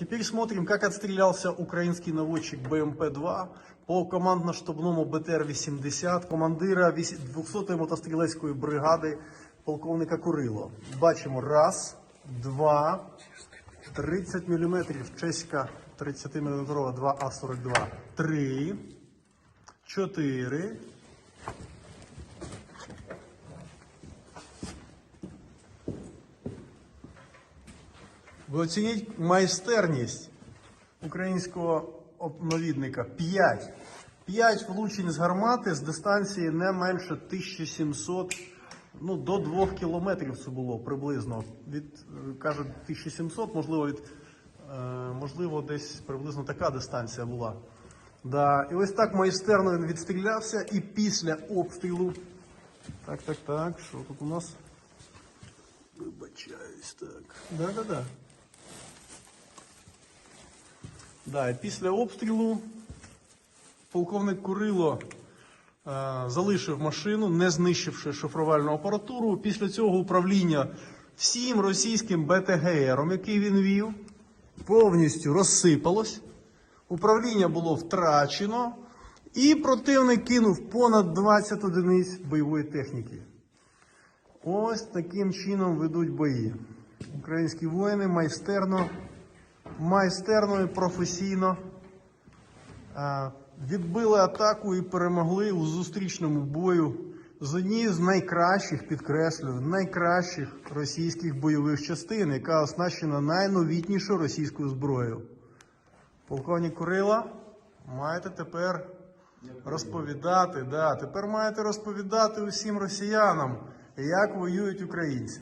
Теперь смотрим, как отстрелялся украинский наводчик БМП-2 по командно-штабному БТР-80 командира 200-ї мотострілецької бригади полковника Курило. Бачимо раз, два, 30 мм чеська 30 мм 2А42, три, чотири, Ви оцініть майстерність українського навідника 5. 5 влучень з гармати з дистанції не менше 1700, ну до 2 кілометрів це було приблизно. Від кажуть 1700, можливо, від е, можливо, десь приблизно така дистанція була. Да. І ось так майстерно він відстрілявся, і після обстрілу. Так, так, так. Що тут у нас? Вибачаюсь, так. Да-да-да. Да, після обстрілу полковник Курило е, залишив машину, не знищивши шифрувальну апаратуру. Після цього управління всім російським БТГРом, який він вів, повністю розсипалось. Управління було втрачено, і противник кинув понад 20 одиниць бойової техніки. Ось таким чином ведуть бої. Українські воїни майстерно майстерно і професійно е, відбили атаку і перемогли у зустрічному бою з однією з найкращих, підкреслюю, найкращих російських бойових частин, яка оснащена найновітнішою російською зброєю. Полковник Курила, маєте тепер розповідати, да, тепер маєте розповідати усім росіянам, як воюють українці.